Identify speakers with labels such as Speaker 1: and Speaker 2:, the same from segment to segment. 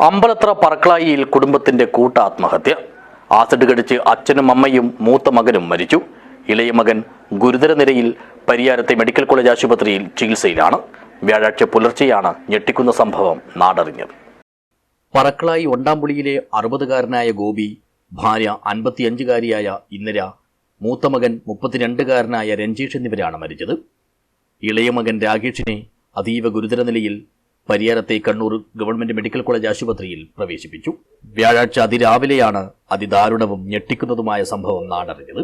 Speaker 1: അമ്പലത്ര പറക്കളായിയിൽ കുടുംബത്തിന്റെ കൂട്ടാത്മഹത്യ. ആസിഡ് കടിച്ച് അച്ഛനും അമ്മയും മൂത്ത മകനും മരിച്ചു. ഇളയ മകൻ ഗുരുതര നിലയിൽ പരിയാരത്തെ മെഡിക്കൽ കോളേജ് ആശുപത്രിയിൽ ചികിത്സയിലാണ്. വ്യാഴാഴ്ച പുലർച്ചെയാണ് ഞെട്ടിക്കുന്ന സംഭവം നാടറിഞ്ഞത്. പറക്കളായി ഒണ്ടാമ്പുളിയിലെ അറുപതുകാരനായ ഗോപി ഭാര്യ അൻപത്തിയഞ്ചുകാരിയായ ഇന്ദിര മൂത്ത മകൻ മുപ്പത്തിരണ്ടുകാരനായ രഞ്ജീഷ് എന്നിവരാണ് മരിച്ചത്. ഇളയ മകൻ രാകേഷിനെ അതീവ ഗുരുതര നിലയിൽ പരിയാരത്തെ കണ്ണൂർ ഗവൺമെന്റ് മെഡിക്കൽ കോളേജ് ആശുപത്രിയിൽ പ്രവേശിപ്പിച്ചു. വ്യാഴാഴ്ച അതിരാവിലെയാണ് അതിദാരുണവും ഞെട്ടിക്കുന്നതുമായ സംഭവം നാടറിഞ്ഞത്.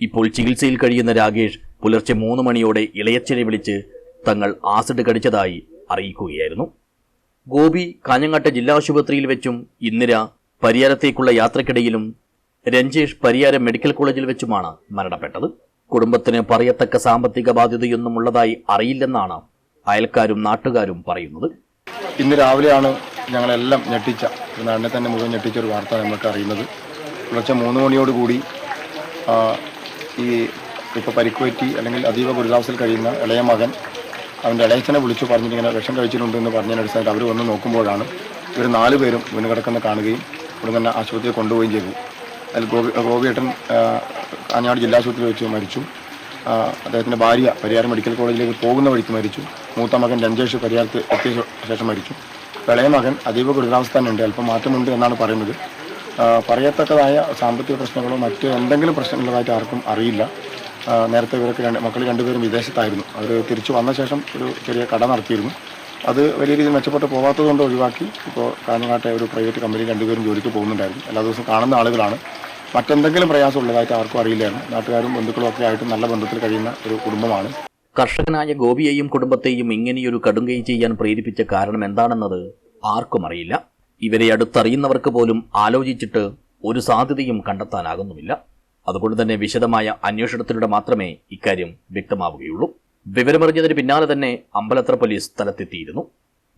Speaker 1: ഇപ്പോൾ ചികിത്സയിൽ കഴിയുന്ന രാകേഷ് പുലർച്ചെ മൂന്ന് മണിയോടെ ഇളയച്ചനെ വിളിച്ച് തങ്ങൾ ആസിഡ് കടിച്ചതായി അറിയിക്കുകയായിരുന്നു. ഗോപി കാഞ്ഞങ്ങാട്ടെ ജില്ലാ ആശുപത്രിയിൽ വെച്ചും ഇന്ദിര പരിയാരത്തേക്കുള്ള യാത്രക്കിടയിലും രഞ്ജേഷ് പരിയാരം മെഡിക്കൽ കോളേജിൽ വെച്ചുമാണ് മരണപ്പെട്ടത്. കുടുംബത്തിന് പറയത്തക്ക സാമ്പത്തിക ബാധ്യതയൊന്നും ഉള്ളതായി അറിയില്ലെന്നാണ് അയൽക്കാരും നാട്ടുകാരും പറയുന്നത്.
Speaker 2: ഇന്ന് രാവിലെയാണ് ഞങ്ങളെല്ലാം ഞെട്ടിച്ച. നാടിനെ തന്നെ മുഴുവൻ ഞെട്ടിച്ച ഒരു വാർത്ത നമ്മൾക്ക് അറിയുന്നത്. പുലർച്ചെ മൂന്ന് മണിയോടുകൂടി കൂടി ഈ ഇപ്പോൾ പരിക്കുപറ്റി അല്ലെങ്കിൽ അതീവ ഗുരുതാവസ്ഥയിൽ കഴിയുന്ന ഇളയ മകൻ അവന്റെ ഇളയച്ചനെ വിളിച്ചു പറഞ്ഞിട്ട് വിഷം കഴിച്ചിട്ടുണ്ട് എന്ന് പറഞ്ഞതിന് അടിസ്ഥാനത്തിൽ അവർ വന്ന് നോക്കുമ്പോഴാണ് ഇവർ നാല് പേരും വീണ് കിടക്കുന്ന കാണുകയും ഇവിടെ തന്നെ ആശുപത്രിയിൽ കൊണ്ടുപോവുകയും ചെയ്തു. അതിൽ ഗോപി ഗോപിയേട്ടൻ കാഞ്ഞാട് ജില്ലാ ആശുപത്രിയിൽ വെച്ച് മരിച്ചു. അദ്ദേഹത്തിന്റെ ഭാര്യ പരിയാർ മെഡിക്കൽ കോളേജിലേക്ക് പോകുന്ന വഴിക്ക് മരിച്ചു. മൂത്ത മകൻ രഞ്ജേഷ് പരിയാർക്ക് എത്തിയ ശേഷം മരിച്ചു. ഇളയ മകൻ അതീവ ഗുരുതരാവസ്ഥ തന്നെ ഉണ്ട് അല്പം മാറ്റമുണ്ട് എന്നാണ് പറയുന്നത്. പറയത്തക്കതായ സാമ്പത്തിക പ്രശ്നങ്ങളോ മറ്റ് എന്തെങ്കിലും പ്രശ്നങ്ങളായിട്ട് ആർക്കും അറിയില്ല. നേരത്തെ ഇവർക്ക് രണ്ട് മക്കൾ രണ്ടുപേരും വിദേശത്തായിരുന്നു. അവർ തിരിച്ചു വന്ന ശേഷം ഒരു ചെറിയ കട നടത്തിയിരുന്നു. അത് വലിയ രീതിയിൽ മെച്ചപ്പെട്ട് പോകാത്തത് കൊണ്ട് ഒഴിവാക്കി ഇപ്പോൾ കാഞ്ഞങ്ങാട്ടെ ഒരു പ്രൈവറ്റ് കമ്പനി രണ്ടുപേരും ജോലിക്ക് പോകുന്നുണ്ടായിരുന്നു. എല്ലാ ദിവസവും കാണുന്ന ആളുകളാണ്. മറ്റെന്തെങ്കിലും പ്രയാസമുള്ളതായിട്ട് ആർക്കും അറിയില്ലാണ് നാട്ടുകാരും ബന്ധുക്കളും ഒക്കെ ആയിട്ട് നല്ല ബന്ധത്തിൽ കഴിയുന്ന ഒരു കുടുംബമാണ്.
Speaker 1: കർഷകനായ ഗോപിയെയും കുടുംബത്തെയും ഇങ്ങനെയൊരു കടുങ്കൈ ചെയ്യാൻ പ്രേരിപ്പിച്ച കാരണം എന്താണെന്നത് ആർക്കും അറിയില്ല. ഇവരെ അടുത്തറിയുന്നവർക്ക് പോലും ആലോചിച്ചിട്ട് ഒരു സാധ്യതയും കണ്ടെത്താനാകുന്നുമില്ല. അതുകൊണ്ട് തന്നെ വിശദമായ അന്വേഷണത്തിലൂടെ മാത്രമേ ഇക്കാര്യം വ്യക്തമാവുകയുള്ളൂ. വിവരമറിഞ്ഞതിന് പിന്നാലെ തന്നെ അമ്പലത്ര പോലീസ് സ്ഥലത്തെത്തിയിരുന്നു.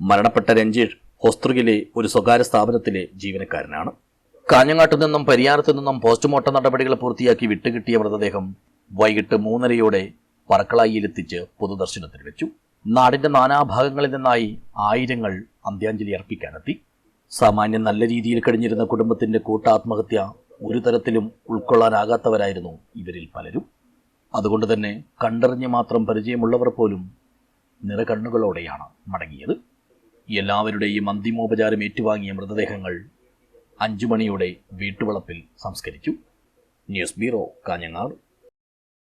Speaker 1: മരണപ്പെട്ട രഞ്ജീഷ് ഹോസ്തൃകിലെ ഒരു സ്വകാര്യ സ്ഥാപനത്തിലെ ജീവനക്കാരനാണ്. കാഞ്ഞങ്ങാട്ടു നിന്നും പരിയാരത്തു നിന്നും പോസ്റ്റ്മോർട്ടം നടപടികൾ പൂർത്തിയാക്കി വിട്ടുകിട്ടിയ മൃതദേഹം വൈകിട്ട് മൂന്നരയോടെ പറക്കളായിയിലെത്തിച്ച് പൊതുദർശനത്തിന് വെച്ചു. നാടിന്റെ നാനാഭാഗങ്ങളിൽ നിന്നായി ആയിരങ്ങൾ അന്ത്യാഞ്ജലി അർപ്പിക്കാനെത്തി. സാമാന്യം നല്ല രീതിയിൽ കഴിഞ്ഞിരുന്ന കുടുംബത്തിന്റെ കൂട്ടാത്മഹത്യ ഒരു തരത്തിലും ഉൾക്കൊള്ളാനാകാത്തവരായിരുന്നു ഇവരിൽ പലരും. അതുകൊണ്ട് തന്നെ കണ്ടറിഞ്ഞ് മാത്രം പരിചയമുള്ളവർ പോലും നിറകണ്ണുകളോടെയാണ് മടങ്ങിയത്. എല്ലാവരുടെയും അന്തിമോപചാരം ഏറ്റുവാങ്ങിയ മൃതദേഹങ്ങൾ അഞ്ചു മണിയോടെ വീട്ടുവളപ്പിൽ സംസ്കരിച്ചു ന്യൂസ് ബ്യൂറോ കാഞ്ഞങ്ങാട്.